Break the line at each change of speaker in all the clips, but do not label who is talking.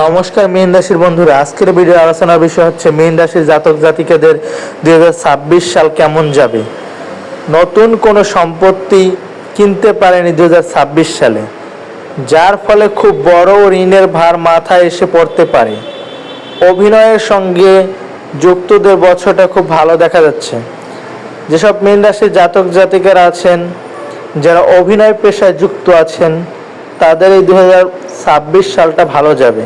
নমস্কার, মীন রাশির বন্ধুরা। আজকের ভিডিও আলোচনার বিষয় হচ্ছে, মীন রাশির জাতক জাতিকাদের দু হাজার ছাব্বিশ সাল কেমন যাবে? নতুন কোনো সম্পত্তি কিনতে পারেনি দু হাজার ছাব্বিশ সালে, যার ফলে খুব বড় ঋণের ভার মাথায় এসে পড়তে পারে। অভিনয়ের সঙ্গে যুক্তদের বছরটা খুব ভালো দেখা যাচ্ছে। যেসব মীন রাশির জাতক জাতিকারা আছেন, যারা অভিনয় পেশায় যুক্ত আছেন, তাদের এই দু সালটা ভালো যাবে।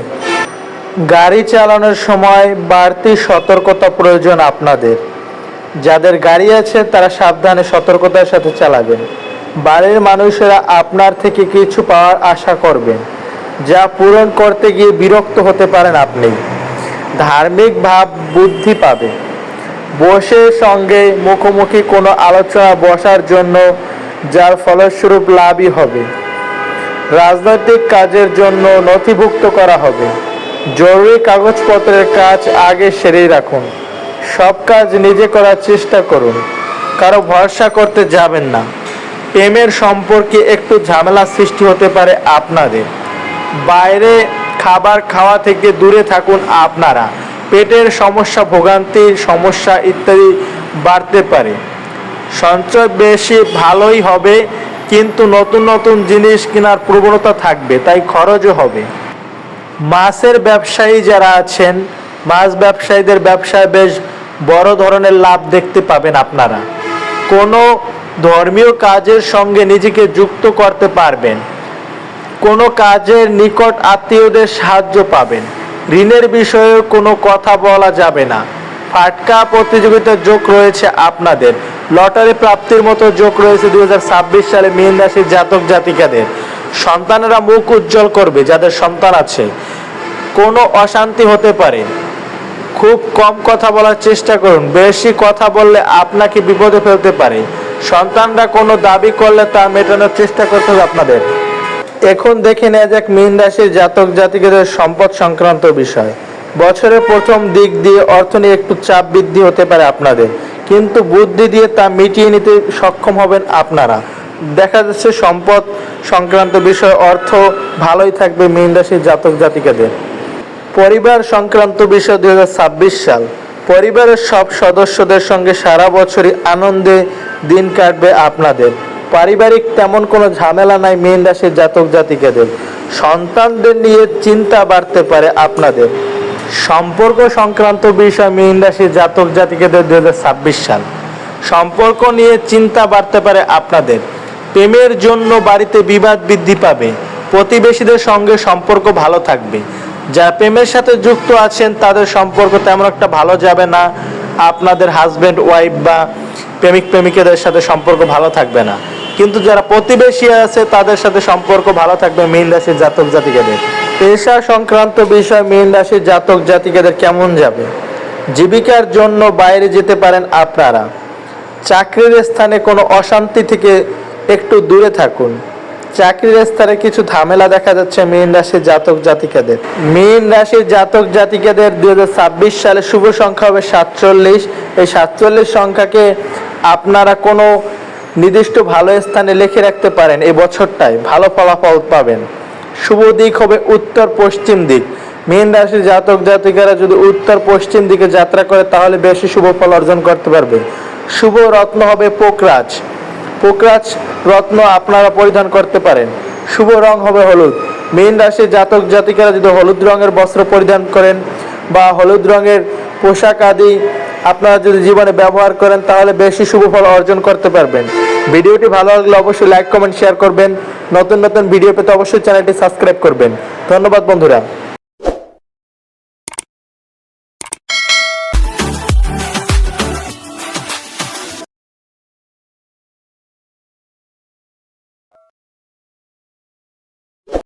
গাড়ি চালানোর সময় বাড়তি সতর্কতা প্রয়োজন আপনাদের। যাদের গাড়ি আছে, তারা সাবধানে সতর্কতার সাথে চালাবেন। বাড়ির মানুষেরা আপনার থেকে কিছু পাওয়ার আশা করবেন, যা পূরণ করতে গিয়ে বিরক্ত হতে পারেন আপনি। ধার্মিক ভাব বুদ্ধি পাবে। বসে সঙ্গে মুখোমুখি কোনো আলোচনা বসার জন্য যার ফলস্বরূপ লাভই হবে। রাজনৈতিক কাজের জন্য নথিভুক্ত করা হবে। জরুরি কাগজপত্রের কাজ আগে সেরেই রাখুন। সব কাজ নিজে করার চেষ্টা করুন। কারও ভরসা করতে যাবেন না। প্রেমের সম্পর্কে একটু ঝামেলা সৃষ্টি হতে পারে আপনাদের। বাইরে খাবার খাওয়া থেকে দূরে থাকুন আপনারা। পেটের সমস্যা, ভোগান্তির সমস্যা ইত্যাদি বাড়তে পারে। সঞ্চয় বেশি ভালোই হবে কিন্তু নতুন নতুন জিনিস কেনার প্রবণতা থাকবে, তাই খরচও হবে। মাছের ব্যবসায়ী যারা আছেন, মাছ ব্যবসায়ীদের ব্যবসায় বেশ বড় ধরনের লাভ দেখতে পাবেন আপনারা। কোনো ধর্মীয় কাজের সঙ্গে নিজেকে যুক্ত করতে পারবেন। কোনো কাজের নিকট আত্মীয়দের সাহায্য পাবেন। ঋণের বিষয়ে কোনো কথা বলা যাবে না। ফাটকা প্রতিযোগিতার যোগ রয়েছে আপনাদের। লটারি প্রাপ্তির মতো যোগ রয়েছে দুই সালে মীন রাশির জাতক জাতিকাদের। সন্তানেরা মুখ উজ্জ্বল করবে, যাদের সন্তান আছে। কোনো অশান্তি হতে পারে। খুব কম কথা বলার চেষ্টা করুন, বেশি কথা বললে আপনাকে বিপদে ফেলতে পারে। সন্তানরা কোনো দাবি করলে তা মেটানোর চেষ্টা করতে হবে আপনাদের। এখন দেখে নেওয়া যাক মীন রাশির জাতক জাতিকাদের সম্পদ সংক্রান্ত বিষয়। বছরের প্রথম দিক দিয়ে অর্থ নিয়ে একটু চাপ বৃদ্ধি হতে পারে আপনাদের। কিন্তু বুদ্ধি দিয়ে তা মিটিয়ে নিতে সক্ষম হবেন আপনারা। দেখা যাচ্ছে সম্পদ সংক্রান্ত বিষয়, অর্থ ভালোই থাকবে মীন রাশির জাতক জাতিকাদের। পরিবার সংক্রান্ত বিষয় দুই হাজার ছাব্বিশ সাল। পরিবারের সব সদস্যদের সঙ্গে সারা বছরই আনন্দে দিন কাটবে আপনাদের। পারিবারিক তেমন কোনো ঝামেলা নাই মীন রাশির জাতক জাতিকাদের। সন্তানদের নিয়ে চিন্তা বাড়তে পারে আপনাদের। সম্পর্ক সংক্রান্ত বিষয় মীন রাশির জাতক জাতিকাদের দু সাল। সম্পর্ক নিয়ে চিন্তা বাড়তে পারে আপনাদের। প্রেমের জন্য বাড়িতে বিবাদ বৃদ্ধি পাবে। প্রতিবেশীদের সঙ্গে সম্পর্ক ভালো থাকবে। যারা প্রেমের সাথে যুক্ত আছেন, তাদের সম্পর্ক তেমন একটা ভালো যাবে না। আপনাদের হাজব্যান্ড ওয়াইফ বা প্রেমিক প্রেমিকাদের সাথে সম্পর্ক ভালো থাকবে না। কিন্তু যারা প্রতিবেশী আছে, তাদের সাথে সম্পর্ক ভালো থাকবে মীন রাশির জাতক জাতিকাদের। পেশা সংক্রান্ত বিষয়, মীন রাশির জাতক জাতিকাদের কেমন যাবে? জীবিকার জন্য বাইরে যেতে পারেন আপনারা। চাকরির স্থানে কোনো অশান্তি থেকে একটু দূরে থাকুন। চাকরির স্তরে কিছু ঝামেলা দেখা যাচ্ছে মীন রাশির জাতক জাতিকাদের। মীন রাশির জাতক জাতিকাদের দু হাজার ছাব্বিশ সালে শুভ সংখ্যা হবে সাতচল্লিশ। এই সাতচল্লিশ সংখ্যাকে আপনারা কোনো নির্দিষ্ট ভালো স্থানে লিখে রাখতে পারেন। এই বছরটায় ভালো ফলাফল পাবেন। শুভ দিক হবে উত্তর পশ্চিম দিক। মীন রাশির জাতক জাতিকারা যদি উত্তর পশ্চিম দিকে যাত্রা করে, তাহলে বেশি শুভ ফল অর্জন করতে পারবে। শুভ রত্ন হবে পোকরাজ। পোকরাজ রত্ন আপনারা পরিধান করতে পারেন। শুভ রং হবে হলুদ। মীন রাশির জাতক জাতিকারা যদি হলুদ রঙের বস্ত্র পরিধান করেন বা হলুদ রঙের পোশাক আদি আপনারা যদি জীবনে ব্যবহার করেন, তাহলে বেশি শুভ ফল অর্জন করতে পারবেন। ভিডিওটি ভালো লাগলে অবশ্যই লাইক কমেন্ট শেয়ার করবেন। নতুন নতুন ভিডিও পেতে অবশ্যই চ্যানেলটি সাবস্ক্রাইব করবেন। ধন্যবাদ বন্ধুরা।